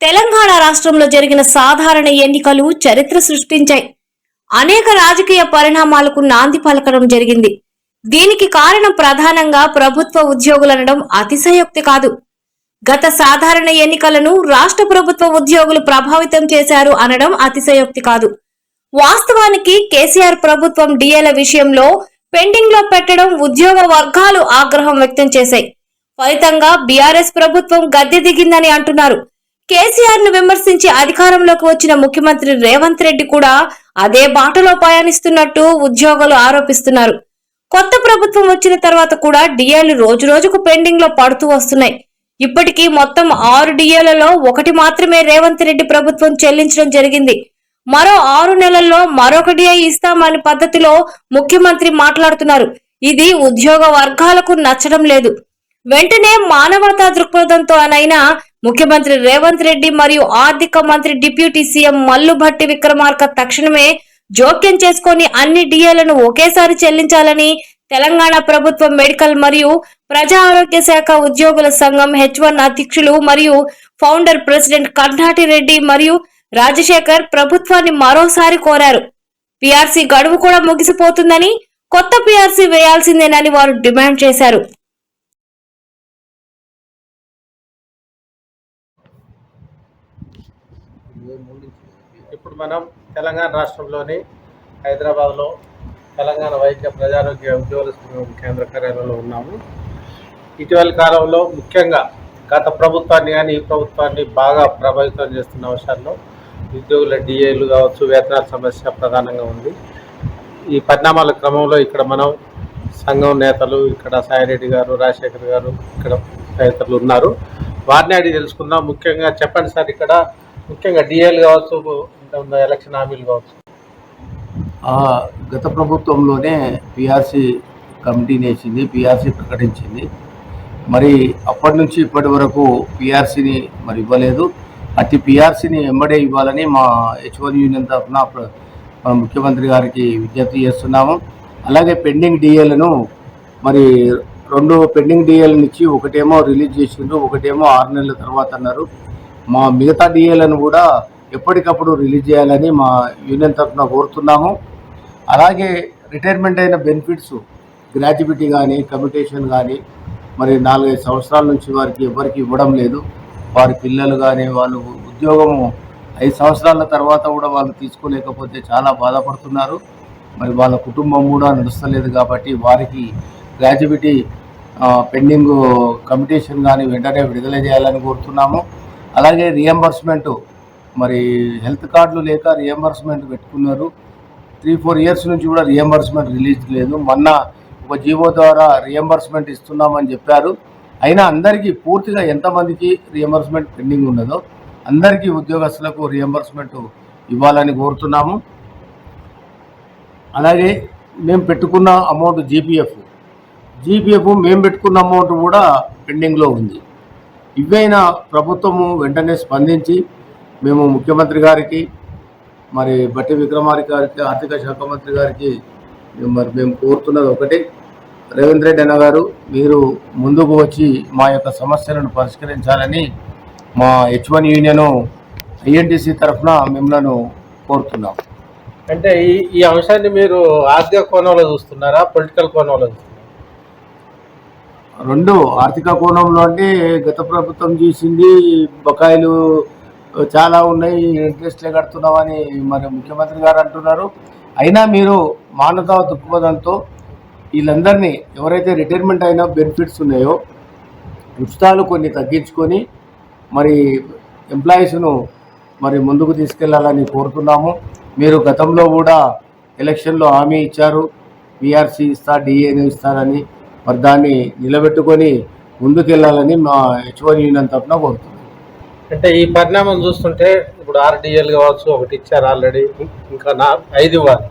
తెలంగాణ రాష్ట్రంలో జరిగిన సాధారణ ఎన్నికలు చరిత్ర సృష్టించాయి. అనేక రాజకీయ పరిణామాలకు నాంది పలకడం జరిగింది. దీనికి కారణం ప్రధానంగా ప్రభుత్వ ఉద్యోగులనడం అతిశయోక్తి కాదు. గత సాధారణ ఎన్నికలను రాష్ట్ర ప్రభుత్వ ఉద్యోగులు ప్రభావితం చేశారు అనడం అతిశయోక్తి కాదు. వాస్తవానికి కేసీఆర్ ప్రభుత్వం డిఏల విషయంలో పెండింగ్లో పెట్టడం ఉద్యోగ వర్గాలు ఆగ్రహం వ్యక్తం చేశాయి. ఫలితంగా బీఆర్ఎస్ ప్రభుత్వం గద్దె దిగిందని అంటున్నారు. కేసీఆర్ను విమర్శించి అధికారంలోకి వచ్చిన ముఖ్యమంత్రి రేవంత్ రెడ్డి కూడా అదే బాటలో పయనిస్తున్నట్టు ఉద్యోగులు ఆరోపిస్తున్నారు. కొత్త ప్రభుత్వం వచ్చిన తర్వాత కూడా డిఏలు రోజు రోజుకు పెండింగ్లో పడుతూ వస్తున్నాయి. ఇప్పటికీ మొత్తం ఆరు డిఏలలో ఒకటి మాత్రమే రేవంత్ రెడ్డి ప్రభుత్వం చెల్లించడం జరిగింది. మరో ఆరు నెలల్లో మరొక డిఏ ఇస్తామని పద్ధతిలో ముఖ్యమంత్రి మాట్లాడుతున్నారు. ఇది ఉద్యోగ వర్గాలకు నచ్చడం లేదు. వెంటనే మానవతా దృక్పథంతో అనైనా ముఖ్యమంత్రి రేవంత్ రెడ్డి మరియు ఆర్థిక మంత్రి డిప్యూటీ సీఎం మల్లు భట్టి విక్రమార్క తక్షణమే జోక్యం చేసుకొని అన్ని డిఏలను ఒకేసారి చెల్లించాలని తెలంగాణ ప్రభుత్వం మెడికల్ మరియు ప్రజా ఆరోగ్య శాఖ ఉద్యోగుల సంఘం హెచ్ వన్ అధ్యక్షులు మరియు ఫౌండర్ ప్రెసిడెంట్ కర్ణాటి రెడ్డి మరియు రాజశేఖర్ ప్రభుత్వాన్ని మరోసారి కోరారు. పిఆర్సీ గడువు కూడా ముగిసిపోతుందని కొత్త పిఆర్సీ వేయాల్సిందేనని వారు డిమాండ్ చేశారు. ఇప్పుడు మనం తెలంగాణ రాష్ట్రంలోని హైదరాబాద్లో తెలంగాణ వైద్య ప్రజారోగ్య ఉద్యోగుల సంఘం కేంద్ర కార్యాలయంలో ఉన్నాము. ఇటీవల కాలంలో ముఖ్యంగా గత ప్రభుత్వాన్ని కానీ ఈ ప్రభుత్వాన్ని బాగా ప్రభావితం చేస్తున్న అంశాల్లో ఉద్యోగుల డిఏలు కావచ్చు వేతనాల సమస్య ప్రధానంగా ఉంది. ఈ పరిణామాల క్రమంలో ఇక్కడ మనం సంఘం నేతలు ఇక్కడ సాయిరెడ్డి గారు రాజశేఖర్ గారు ఇక్కడ తదితరులు ఉన్నారు. వారిని అడిగి తెలుసుకుందాం. ముఖ్యంగా చెప్పండి సార్ ఇక్కడ ముఖ్యంగా డిఎల్ కావచ్చు ఎలక్షన్ హామీలు కావచ్చు. గత ప్రభుత్వంలోనే పిఆర్సీ కమిటీని వేసింది పిఆర్సీ ప్రకటించింది. మరి అప్పటి నుంచి ఇప్పటి వరకు పిఆర్సీని మరి ఇవ్వలేదు. అతి పిఆర్సీని వెంబడే ఇవ్వాలని మా హెచ్ యూనియన్ తరఫున మన ముఖ్యమంత్రి గారికి విజ్ఞప్తి చేస్తున్నాము. అలాగే పెండింగ్ డిఏలను మరి రెండు పెండింగ్ డిఏలను ఇచ్చి ఒకటేమో రిలీజ్ చేసిండ్రు ఒకటేమో ఆరు నెలల తర్వాత అన్నారు. మా మిగతా డిఏలను కూడా ఎప్పటికప్పుడు రిలీజ్ చేయాలని మా యూనియన్ తరఫున కోరుతున్నాము. అలాగే రిటైర్మెంట్ అయిన బెనిఫిట్స్ గ్రాట్యుటీ కానీ కమ్యూటేషన్ కానీ మరి నాలుగైదు సంవత్సరాల నుంచి వారికి ఎవరికి ఇవ్వడం లేదు. వారి పిల్లలు కానీ వాళ్ళు ఉద్యోగము ఐదు సంవత్సరాల తర్వాత కూడా వాళ్ళు తీసుకోలేకపోతే చాలా బాధపడుతున్నారు. మరి వాళ్ళ కుటుంబం కూడా నడుస్తలేదు కాబట్టి వారికి గ్రాట్యుటీ పెండింగ్ కమిటేషన్ కానీ వెంటనే విడుదల చేయాలని కోరుతున్నాము. అలాగే రియంబర్స్మెంట్ మరి హెల్త్ కార్డులు లేక రియంబర్స్మెంట్ పెట్టుకున్నారు. త్రీ ఫోర్ ఇయర్స్ నుంచి కూడా రియంబర్స్మెంట్ రిలీజ్ లేదు. మొన్న ఒక జీవో ద్వారా రియంబర్స్మెంట్ ఇస్తున్నామని చెప్పారు. అయినా అందరికీ పూర్తిగా ఎంతమందికి రియంబర్స్మెంట్ పెండింగ్ ఉన్నదో అందరికీ ఉద్యోగస్తులకు రియంబర్స్మెంట్ ఇవ్వాలని కోరుతున్నాము. అలాగే మేము పెట్టుకున్న అమౌంట్ జీపీఎఫ్ జీపీఎఫ్ మేము పెట్టుకున్న అమౌంట్ కూడా పెండింగ్లో ఉంది. ఇవైనా ప్రభుత్వము వెంటనే స్పందించి మేము ముఖ్యమంత్రి గారికి మరి బట్టి విక్రమార్క గారికి ఆర్థిక శాఖ మంత్రి గారికి మరి మేము కోరుతున్నది ఒకటి. రేవంత్ రెడ్డి అన్న గారు మీరు ముందుకు వచ్చి మా యొక్క సమస్యలను పరిష్కరించాలని మా హెచ్ వన్ యూనియన్ ఐఎన్టీసీ తరఫున మిమ్మల్ని కోరుతున్నాం. అంటే ఈ ఈ అంశాన్ని మీరు ఆర్థిక కోణంలో చూస్తున్నారా? పొలిటికల్ కోణంలో చూస్తున్నారా? రెండు ఆర్థిక కోణంలో అంటే గత ప్రభుత్వం చేసింది బకాయిలు చాలా ఉన్నాయి ఇంట్రెస్ట్లే కడుతున్నామని మరి ముఖ్యమంత్రి గారు అంటున్నారు. అయినా మీరు మానవతా దృక్పథంతో వీళ్ళందరినీ ఎవరైతే రిటైర్మెంట్ అయిన బెనిఫిట్స్ ఉన్నాయో ఉచితాలు కొన్ని తగ్గించుకొని మరి ఎంప్లాయీస్ను మరి ముందుకు తీసుకెళ్ళాలని కోరుతున్నాము. మీరు గతంలో కూడా ఎలక్షన్లో హామీ ఇచ్చారు. బీఆర్సీ ఇస్తా డిఏను ఇస్తారని. మరి దాన్ని నిలబెట్టుకొని ముందుకెళ్ళాలని మా హెచ్ వన్ యూనియన్ తరఫున కోరుతున్నాం. అంటే ఈ పరిణామం చూస్తుంటే ఇప్పుడు ఆర్డిఎల్ కావచ్చు ఒకటి ఇచ్చారు ఆల్రెడీ ఇంకా నా ఐదు ఇవ్వాలి.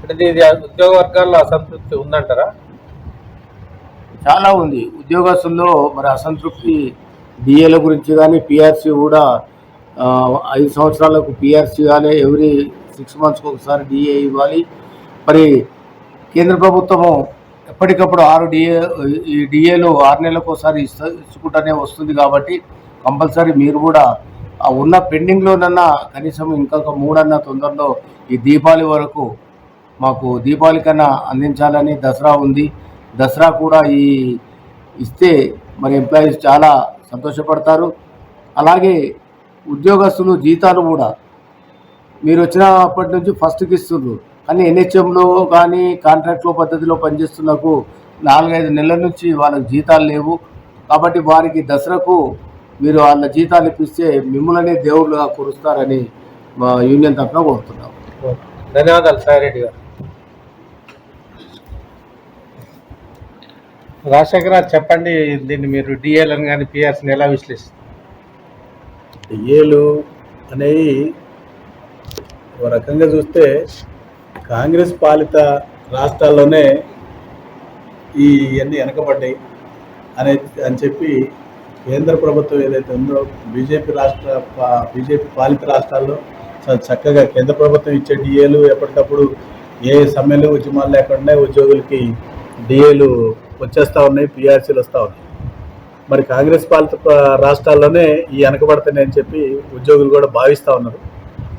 అంటే దీని ఉద్యోగ వర్గాల్లో అసంతృప్తి ఉందంటారా? చాలా ఉంది. ఉద్యోగస్తుల్లో మరి అసంతృప్తి డిఏల గురించి కానీ పిఆర్సీ కూడా ఐదు సంవత్సరాలకు పిఆర్సీ ఇవ్వాలి ఎవ్రీ సిక్స్ మంత్స్కి ఒకసారి డిఏ ఇవ్వాలి. మరి కేంద్ర ప్రభుత్వము ఎప్పటికప్పుడు ఆరు డిఏ ఈ డిఏలు ఆరు నెలలకు ఒకసారి ఇస్తా ఇచ్చుకుంటూనే వస్తుంది కాబట్టి కంపల్సరీ మీరు కూడా ఉన్న పెండింగ్లోనన్నా కనీసం ఇంకొక మూడన్న తొందరలో ఈ దీపావళి వరకు మాకు దీపావళి కన్నా అందించాలని దసరా ఉంది. దసరా కూడా ఈ ఇస్తే మరి ఎంప్లాయీస్ చాలా సంతోషపడతారు. అలాగే ఉద్యోగస్తులు జీతాలు కూడా మీరు వచ్చినప్పటి నుంచి ఫస్ట్కి ఇస్తున్నారు. కానీ ఎన్హెచ్ఎంలో కానీ కాంట్రాక్ట్లో పద్ధతిలో పనిచేస్తున్నకు నాలుగైదు నెలల నుంచి వాళ్ళకి జీతాలు లేవు. కాబట్టి వారికి దసరాకు మీరు వాళ్ళ జీతాలు ఇప్పిస్తే మిమ్మల్ని దేవుళ్ళుగా కురుస్తారని మా యూనియన్ తరఫున కోరుతున్నాం. ధన్యవాదాలు సాయిరెడ్డి గారు. రాజశేఖర చెప్పండి దీన్ని మీరు డిఎల్ఎన్ కానీ పిఆర్సీని ఎలా విశ్లేషిస్తారు? ఏలు అనేవి ఒక రకంగా చూస్తే కాంగ్రెస్ పాలిత రాష్ట్రాల్లోనే ఈ ఇవన్నీ వెనకబడ్డాయి అనే అని చెప్పి కేంద్ర ప్రభుత్వం ఏదైతే ఉందో బీజేపీ రాష్ట్ర పా- బీజేపీ పాలిత రాష్ట్రాల్లో చక్కగా కేంద్ర ప్రభుత్వం ఇచ్చే డిఏలు ఎప్పటికప్పుడు ఏ సమ్మెలు ఉద్యమాలు లేకుండా ఉద్యోగులకి డిఏలు వచ్చేస్తూ ఉన్నాయి పిఆర్సీలు వస్తూ ఉన్నాయి. మరి కాంగ్రెస్ పాలిత రాష్ట్రాల్లోనే ఈ వెనకబడతాయని చెప్పి ఉద్యోగులు కూడా భావిస్తూ ఉన్నారు.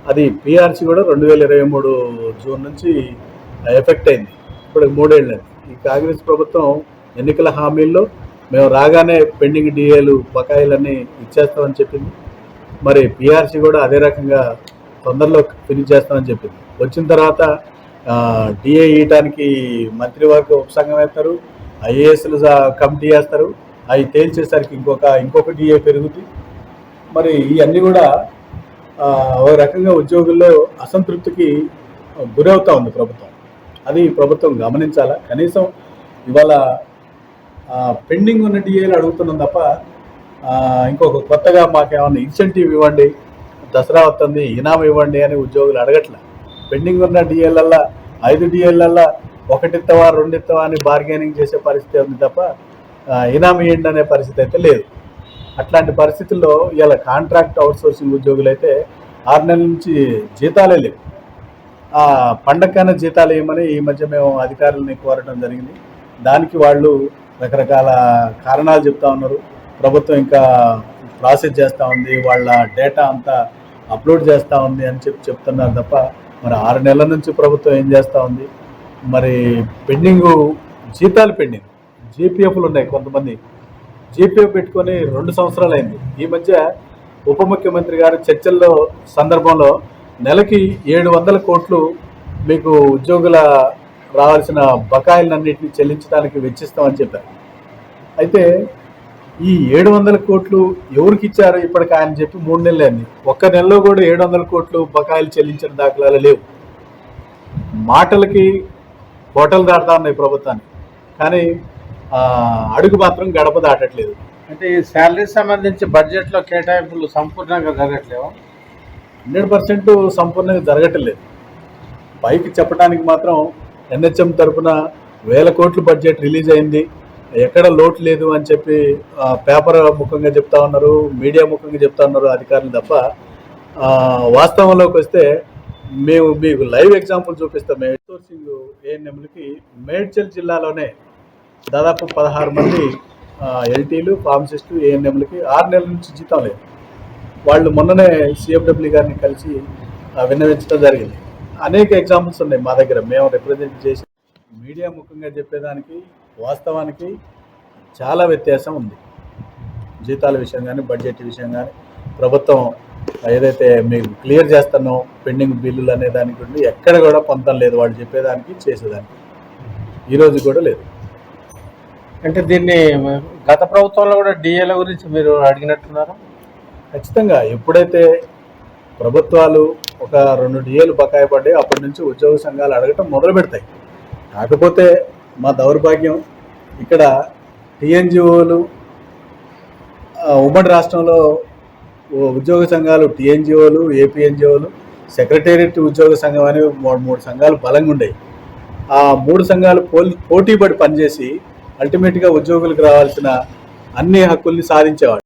అది పిఆర్సీ కూడా రెండు వేల ఇరవై మూడు జూన్ నుంచి ఎఫెక్ట్ అయింది. ఇప్పుడు మూడేళ్ళు ఈ కాంగ్రెస్ ప్రభుత్వం ఎన్నికల హామీల్లో మేము రాగానే పెండింగ్ డిఏలు బకాయిలన్నీ ఇచ్చేస్తామని చెప్పింది. మరి పిఆర్సీ కూడా అదే రకంగా తొందరలో ఫినిష్ చేస్తామని చెప్పింది. వచ్చిన తర్వాత డిఏ ఇయటానికి మంత్రివర్గ ఉపసంఘం వేస్తారు ఐఏఎస్లు కమిటీ వేస్తారు అవి తేల్చేసరికి ఇంకొక ఇంకొక డిఏ పెరుగుతుంది మరి ఇవన్నీ కూడా ఒక రకంగా ఉద్యోగుల్లో అసంతృప్తికి గురవుతా ఉంది ప్రభుత్వం. అది ప్రభుత్వం గమనించాలా? కనీసం ఇవాళ పెండింగ్ ఉన్న డిఏలు అడుగుతున్నాం తప్ప ఇంకొక కొత్తగా మాకేమన్నా ఇన్సెంటివ్ ఇవ్వండి దసరా వస్తుంది ఇనాం ఇవ్వండి అని ఉద్యోగులు అడగట్లే. పెండింగ్ ఉన్న డిఏలల్లా ఐదు డిఏలల్లా ఒకటిత్తవా రెండిత్తవా అని బార్గెనింగ్ చేసే పరిస్థితి ఉంది తప్ప ఆ, ఇనాం ఇవ్వండి అనే పరిస్థితి అయితే లేదు. అట్లాంటి పరిస్థితుల్లో ఇలా కాంట్రాక్ట్ అవుట్సోర్సింగ్ ఉద్యోగులు అయితే ఆరు నెలల నుంచి జీతాలే లేవు. ఆ పండగకైనా జీతాలు వేయమని ఈ మధ్య మేము అధికారులని కోరడం జరిగింది. దానికి వాళ్ళు రకరకాల కారణాలు చెప్తా ఉన్నారు. ప్రభుత్వం ఇంకా ప్రాసెస్ చేస్తూ ఉంది వాళ్ళ డేటా అంతా అప్లోడ్ చేస్తూ ఉంది అని చెప్పి చెప్తున్నారు తప్ప మరి ఆరు నెలల నుంచి ప్రభుత్వం ఏం చేస్తూ ఉంది? మరి పెండింగ్ జీతాలు పెండింగ్ జీపీఎఫ్లు ఉన్నాయి కొంతమంది. జీపీఓ పెట్టుకొని రెండు సంవత్సరాలు అయింది ఈ మధ్య ఉప ముఖ్యమంత్రి గారు చర్చల్లో సందర్భంలో నెలకి ఏడు వందల కోట్లు మీకు ఉద్యోగుల రావాల్సిన బకాయిలన్నింటినీ చెల్లించడానికి వెచ్చిస్తామని చెప్పారు. అయితే ఈ ఏడు వందల కోట్లు ఎవరికి ఇచ్చారు ఇప్పటికి ఆయన చెప్పి మూడు నెలలు అయింది ఒక్క నెలలో కూడా ఏడు వందల కోట్లు బకాయిలు చెల్లించిన దాఖలాలు లేవు. మాటలకి హోటల్ దాటుతా ఉన్నాయి ప్రభుత్వాన్ని కానీ అడుగు మాత్రం గడప దాటట్లేదు. అంటే ఈ శాలరీ సంబంధించి బడ్జెట్లో కేటాయింపులు సంపూర్ణంగా జరగట్లేవా? హండ్రెడ్ పర్సెంట్ సంపూర్ణంగా జరగట్లేదు. పైకి చెప్పడానికి మాత్రం ఎన్హెచ్ఎం తరపున వేల కోట్ల బడ్జెట్ రిలీజ్ అయింది. ఎక్కడ లోటు లేదు అని చెప్పి పేపర్ ముఖంగా చెప్తా ఉన్నారు మీడియా ముఖంగా చెప్తా ఉన్నారు అధికారులు తప్ప వాస్తవంలోకి వస్తే మేము మీకు లైవ్ ఎగ్జాంపుల్ చూపిస్తాం. మేము సోర్సింగ్ ఏఎన్ఎంలకి మేడ్చల్ జిల్లాలోనే దాదాపు పదహారు మంది ఎల్టీలు ఫార్మసిస్టులు ఏఎన్ఎంలకి ఆరు నెలల నుంచి జీతం లేదు. వాళ్ళు మొన్ననే సిఎండబ్ల్యూ గారిని కలిసి విన్నవించడం జరిగింది. అనేక ఎగ్జాంపుల్స్ ఉన్నాయి మా దగ్గర. మేము రిప్రజెంట్ చేసి మీడియా ముఖ్యంగా చెప్పేదానికి వాస్తవానికి చాలా వ్యత్యాసం ఉంది. జీతాల విషయం కానీ బడ్జెట్ విషయం కానీ ప్రభుత్వం ఏదైతే మీకు క్లియర్ చేస్తానో పెండింగ్ బిల్లులు అనే దానికి ఎక్కడ కూడా పొందడం లేదు వాళ్ళు చెప్పేదానికి చేసేదానికి. ఈరోజు కూడా లేదు. అంటే దీన్ని గత ప్రభుత్వంలో కూడా డిఏల గురించి మీరు అడిగినట్టున్నారు? ఖచ్చితంగా. ఎప్పుడైతే ప్రభుత్వాలు ఒక రెండు డిఏలు బకాయి పడ్డాయి అప్పటి నుంచి ఉద్యోగ సంఘాలు అడగటం మొదలు పెడతాయి. కాకపోతే మా దౌర్భాగ్యం ఇక్కడ టీఎన్జిఓలు ఉమ్మడి రాష్ట్రంలో ఉద్యోగ సంఘాలు టీఎన్జిఓలు ఏపీఎన్జిఓలు సెక్రటేరియట్ ఉద్యోగ సంఘం అనేవి మూడు మూడు సంఘాలు బలంగా ఉండేవి. ఆ మూడు సంఘాలు పోల్ పోటీ పడి పనిచేసి అల్టిమేట్గా ఉద్యోగులకు రావాల్సిన అన్ని హక్కుల్ని సాధించేవాడు.